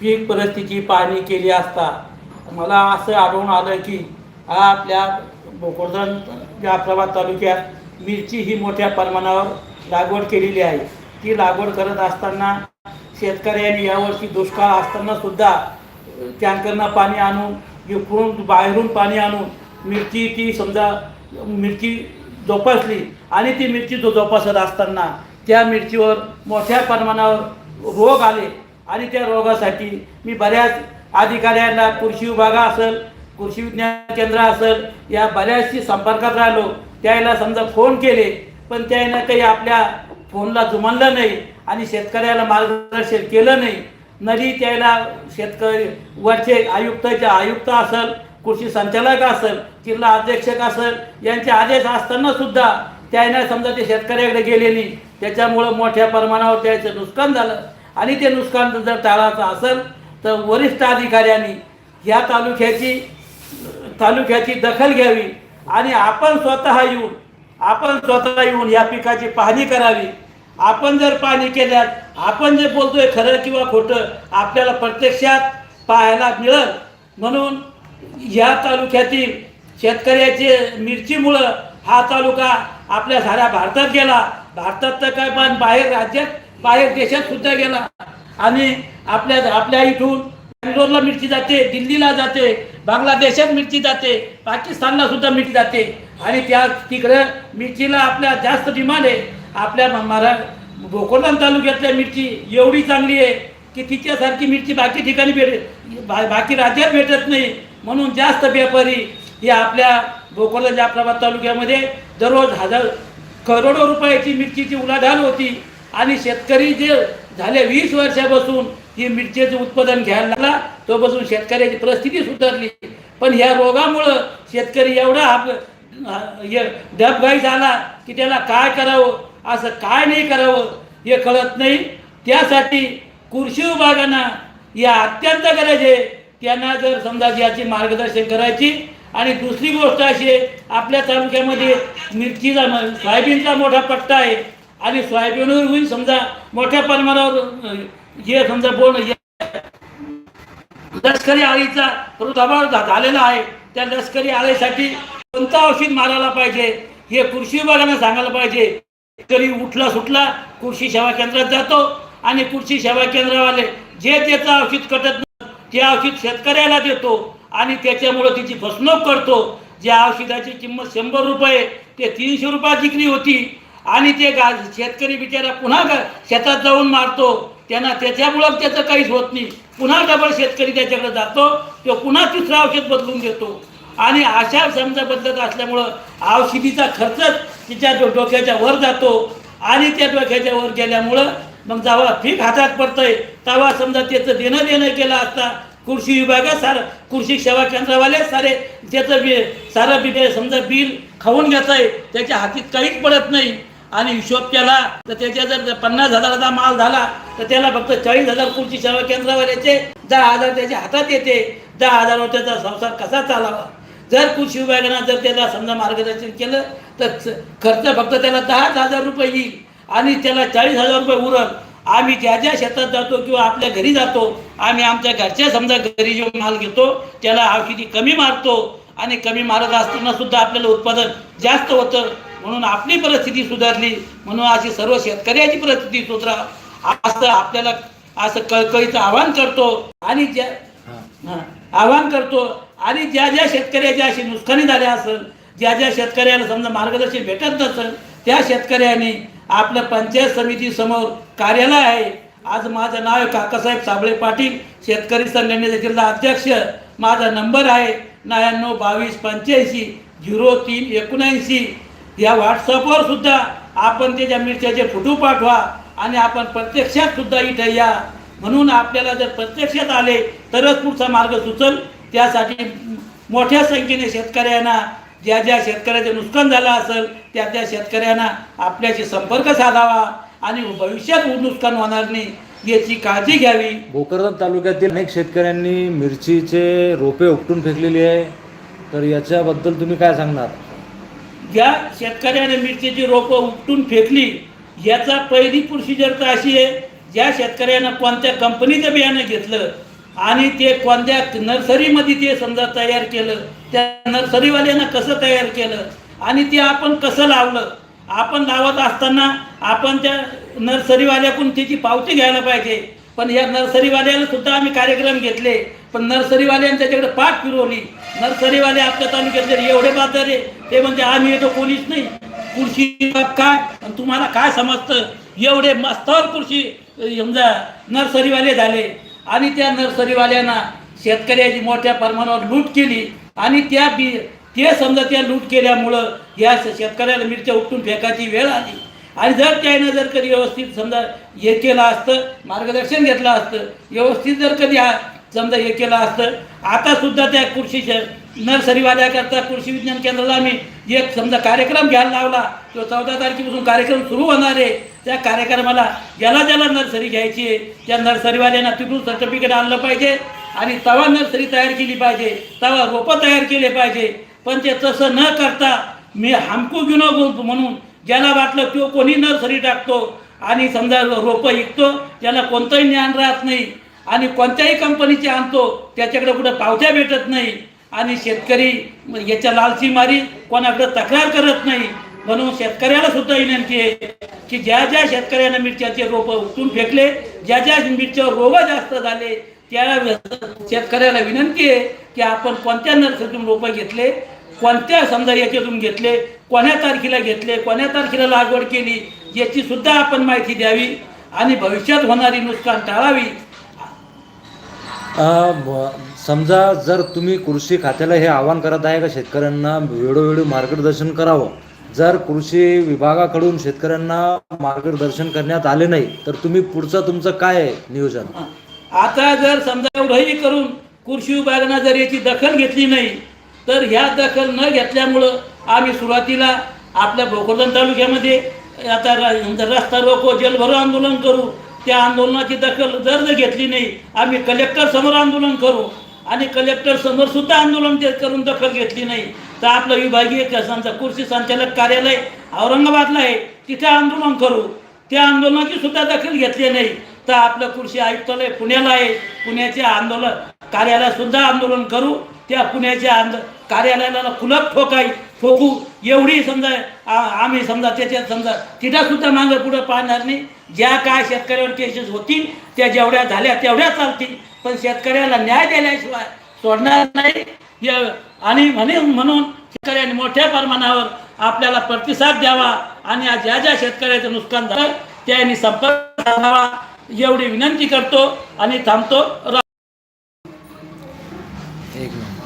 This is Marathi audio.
पीक परिस्थिती पाहणी केली असता मला असं आढळून आलं की हा आपल्या भोकरदन जाफराबाद तालुक्यात मिरची ही मोठ्या प्रमाणावर लागवड केलेली आहे. ती लागवड करत असताना शेतकऱ्यांनी यावर्षी दुष्काळ असताना सुद्धा टँकरनं पाणी आणून इकडून बाहेरून पाणी आणून मिरची ती समजा मिरची जोपासली आणि ती मिरची जो जोपासत असताना त्या मिरचीवर मोठ्या प्रमाणावर रोग आले. आणि त्या रोगासाठी मी बऱ्याच अधिकाऱ्यांना कृषी विभागा असेल कृषी विज्ञान केंद्र असेल या बऱ्याचशी संपर्कात राहिलो. त्याला समजा फोन केले पण त्यानं काही आपल्या फोनला जुमानलं नाही आणि शेतकऱ्याला मार्गदर्शन केलं नाही. नदी त्याला शेतकरी वरचे आयुक्त जे आयुक्त असेल कृषी संचालक असेल जिल्हा अध्यक्षक असेल यांचे आदेश असताना सुद्धा त्याने समजा ते शेतकऱ्याकडे गेले नाही. त्याच्यामुळं मोठ्या प्रमाणावर त्याचं नुकसान झालं. आणि ते नुकसान जर टाळायचं असेल तर वरिष्ठ अधिकाऱ्यांनी ह्या तालुक्याची तालुक्याची दखल घ्यावी आणि आपण स्वतः येऊन आपण स्वतः येऊन या पिकाची पाहणी करावी. आपण जर पाहणी केल्यात आपण जे बोलतोय खरं किंवा खोटं आपल्याला प्रत्यक्षात पाहायला मिळेल. म्हणून या तालुक्यातील शेतकऱ्याचे मिरचीमुळं हा तालुका आपल्या साऱ्या भारतात गेला. भारतात तर काय पण बाहेर राज्यात बाहेर देशात सुद्धा गेला. आणि आपल्या आपल्या इथून बँगलोरला मिरची जाते दिल्लीला जाते बांगलादेशात मिरची जाते पाकिस्तानला सुद्धा मिरची जाते. आणि त्या तिकडं मिरचीला आपल्या जास्त डिमांड आहे. आपल्या महारा मरा तालुक्यातल्या मिरची एवढी चांगली आहे की तिच्यासारखी मिरची बाकी ठिकाणी भेट बा बाकी राज्यात भेटत नाही. म्हणून जास्त व्यापारी हे आपल्या भोकरदन जाफराबाद तालुक्यामध्ये दररोज हजार करोडो रुपयाची मिरचीची उलाढाल होती. आणि शेतकरी जे झाले वीस वर्षापासून ही मिरचीचं उत्पादन घ्यायला लागला तो बसून शेतकऱ्याची परिस्थिती सुधारली. पण ह्या रोगामुळं शेतकरी एवढा आप हे डबघाई झाला की त्याला काय करावं असं काय नाही करावं हे कळत नाही. त्यासाठी कृषी विभागानं या अत्यंत गरज आहे. त्यांना जर समजा याची मार्गदर्शन करायची आणि दुसरी गोष्ट अशी आहे आपल्या तालुक्यामध्ये मिरचीचा सोयाबीनचा मोठा पट्टा आहे. आणि सोयाबीनवर होईल समजा मोठ्या प्रमाणावर हे समजा बोन लष्करी आळीचा प्रादुर्भाव झालेला आहे. त्या लष्करी आळीसाठी कोणतं औषध मारायला पाहिजे हे कृषी विभागानं सांगायला पाहिजे. तरी उठला सुटला कृषी सेवा केंद्रात जातो आणि कृषी सेवा केंद्रावाले जे त्याचं औषध कटत नाही ते औषध शेतकऱ्याला देतो आणि त्याच्यामुळं तिची फसवणूक करतो. ज्या औषधाची किंमत शंभर रुपये ते तीनशे रुपयात विक्री होती. आणि ते गा शेतकरी बिचारा पुन्हा शेतात जाऊन मारतो. त्यांना त्याच्यामुळं त्याचं काहीच होत नाही. पुन्हा डबल शेतकरी त्याच्याकडे जातो. तो पुन्हा तिसरं औषध बदलून घेतो आणि अशा समजा बदलत असल्यामुळं औषधीचा खर्चच तिच्या डो- डोक्याच्या वर जातो. आणि त्या डोक्याच्या वर गेल्यामुळं मग जेव्हा पीक हातात पडतंय तेव्हा समजा त्याचं देणं देणं केलं असता कृषी विभागात सारं कृषी सेवा केंद्रावाले सारे त्याचं बी सारं बी समजा बिल खाऊन घेत आहे त्याच्या हातीत काहीच पडत नाही. आणि हिशोब केला तर त्याच्या जर पन्नास हजाराचा माल झाला तर त्याला फक्त चाळीस हजार कृषी सेवा केंद्रावर येते. दहा हजार त्याच्या हातात येते. दहा हजारावर त्याचा संसार कसा चालावा? जर कृषी विभागानं जर त्याला समजा मार्गदर्शन केलं तर खर्च फक्त त्याला दहाच हजार रुपये येईल आणि त्याला चाळीस हजार रुपये उरल. आम्ही ज्या ज्या शेतात जातो किंवा आपल्या घरी जातो आम्ही आमच्या घरच्या समजा घरी जो माल घेतो त्याला औषधी कमी मारतो आणि कमी मारत असताना सुद्धा आपल्याला उत्पादन जास्त होतं. म्हणून आपली परिस्थिती सुधारली म्हणून अशी सर्व शेतकऱ्याची परिस्थिती सुधरा. असं आपल्याला असं कळकळीचं आवाहन करतो आणि ज्या आवाहन करतो आणि ज्या ज्या शेतकऱ्याच्या अशी नुकसानी झाल्या असेल ज्या ज्या शेतकऱ्याला समजा मार्गदर्शन भेटत नसेल त्या शेतकऱ्यांनी आपलं पंचायत समिती समोर कार्यालय आहे. आज माझं नाव आहे काकासाहेब साबळे पाटील शेतकरी संघटनेचे जिल्हा अध्यक्ष. माझा नंबर आहे नव्याण्णव बावीस पंच्याऐंशी झिरो तीन एकोणऐंशी. या व्हॉट्सअपवर सुद्धा आपण त्याच्या मिरच्याचे फोटो पाठवा आणि आपण प्रत्यक्षात सुद्धा इथे या. म्हणून आपल्याला जर प्रत्यक्षात आले तरच पुढचा मार्ग सुचल. त्यासाठी मोठ्या संख्येने शेतकऱ्यांना ज्या ज्या शेतकऱ्याचं नुकसान झालं असेल त्या त्या शेतकऱ्यांना आपल्याशी संपर्क साधावा आणि भविष्यात नुकसान होणार नाही याची काळजी घ्यावी. भोकरदन तालुक्यातील अनेक शेतकऱ्यांनी मिरचीचे रोपे उपटून फेकलेली आहे. तर याच्याबद्दल तुम्ही काय सांगणार? ज्या शेतकऱ्याने मिरचीची रोपं उपटून फेकली याचा पहिली प्रोसिजर तर अशी आहे ज्या शेतकऱ्यानं कोणत्या कंपनीचं बियाणं घेतलं आणि ते कोणत्या नर्सरीमध्ये ते समजा तयार केलं त्या नर्सरीवाल्यानं कसं तयार केलं आणि ते आपण कसं लावलं आपण लावत असताना आपण त्या नर्सरीवाल्याकडून त्याची पावती घ्यायला पाहिजे. पण या नर्सरीवाल्याला सुद्धा आम्ही कार्यक्रम घेतले पण नर्सरीवाल्याने त्याच्याकडे पाठ फिरवली. नर्सरीवाले आपल्या तालुक्यातले एवढे बाजारे ते म्हणजे आम्ही येतो कोणीच नाही. खुर्शी बाब काय आणि तुम्हाला काय समजतं? एवढे मस्तावर खुर्शी समजा नर्सरीवाले झाले. आणि त्या नर्सरीवाल्यांना शेतकऱ्याची मोठ्या प्रमाणावर लूट केली. आणि त्या बी ते समजा त्या लूट केल्यामुळं या शेतकऱ्याला मिरच्या उपटून फेकायची वेळ आली. आणि जर त्यानं जर कधी व्यवस्थित समजा हे केलं असतं मार्गदर्शन घेतलं असतं व्यवस्थित जर कधी समजा हे केलं असतं आता सुद्धा त्या कृषी नर्सरीवाल्याकरता कृषी विज्ञान केंद्राला आम्ही एक समजा कार्यक्रम घ्यायला लावला तो चौदा तारखेपासून कार्यक्रम सुरू होणार आहे. त्या कार्यक्रमाला ज्याला ज्याला नर्सरी घ्यायची आहे त्या नर्सरीवाल्यांना तिथून सर्टिफिकेट आणलं पाहिजे आणि तवा नर्सरी तयार केली पाहिजे तवा रोपं तयार केले पाहिजे. पण ते तसं न करता मी हमकू गिनो म्हणून ज्याला वाटलं तो कोणी नर्सरी टाकतो आणि समजा रोपं विकतो त्याला कोणतंही ज्ञान राहत नाही. आणि कोणत्याही कंपनीचे आणतो त्याच्याकडे कुठं पावत्या भेटत नाही. आणि शेतकरी याच्या लालची मारी कोणाकडे तक्रार करत नाही. म्हणून शेतकऱ्याला सुद्धा विनंती आहे की ज्या ज्या शेतकऱ्यांना मिरच्याचे रोपं उठून फेकले ज्या ज्या मिरच्यावर रोग जास्त झाले त्या शेतकऱ्याला विनंती आहे की आपण कोणत्या नर्सरीतून रोपं घेतले कोणत्या समजा याच्यातून घेतले कोण्या तारखेला घेतले कोण्या तारखेला लागवड केली याची सुद्धा आपण माहिती द्यावी आणि भविष्यात होणारी नुकसान टाळावी. समजा जर तुम्ही कृषी खात्याला हे आवाहन करत आहे का शेतकऱ्यांना वेळोवेळी मार्गदर्शन करावं? जर कृषी विभागाकडून शेतकऱ्यांना मार्गदर्शन करण्यात आले नाही तर तुम्ही पुढचं तुमचं काय आहे नियोजन? आता जर समजा एवढंही करून कृषी विभागानं जर याची दखल घेतली नाही तर ह्या दखल न घेतल्यामुळं आम्ही सुरुवातीला आपल्या भोकरदन तालुक्यामध्ये आता रस्ता रोको जलभरो आंदोलन करू त्या आंदोलनाची दखल जर जर घेतली नाही आम्ही कलेक्टर समोर आंदोलन करू. आणि कलेक्टर समोर सुद्धा आंदोलन ते करून दखल घेतली नाही तर आपलं विभागीय क- कृषी संचालक कार्यालय औरंगाबादला आहे तिथे आंदोलन करू. त्या आंदोलनाची सुद्धा दखल घेतली नाही तर आपलं कृषी आयुक्तालय पुण्याला आहे. पुण्याचे आंदोलन कार्यालयात सुद्धा आंदोलन करू. त्या पुण्याच्या आंद कार्यालयाला कुलप ठोकाई. ठोकू एवढी समजा आम्ही समजा त्याच्यात समजा तिथं सुद्धा मागं पुढं पाहणार नाही. ज्या काय शेतकऱ्यावर केसेस होतील त्या जेवढ्या झाल्या तेवढ्या चालतील. पण शेतकऱ्याला न्याय दिल्याशिवाय सोडणार नाही. आणि म्हणे म्हणून शेतकऱ्यांनी मोठ्या प्रमाणावर आपल्याला प्रतिसाद द्यावा आणि आज ज्या ज्या शेतकऱ्याचं नुकसान झालं त्यांनी संपर्क साधावा. एवढी विनंती करतो आणि थांबतो. एक मिनिट.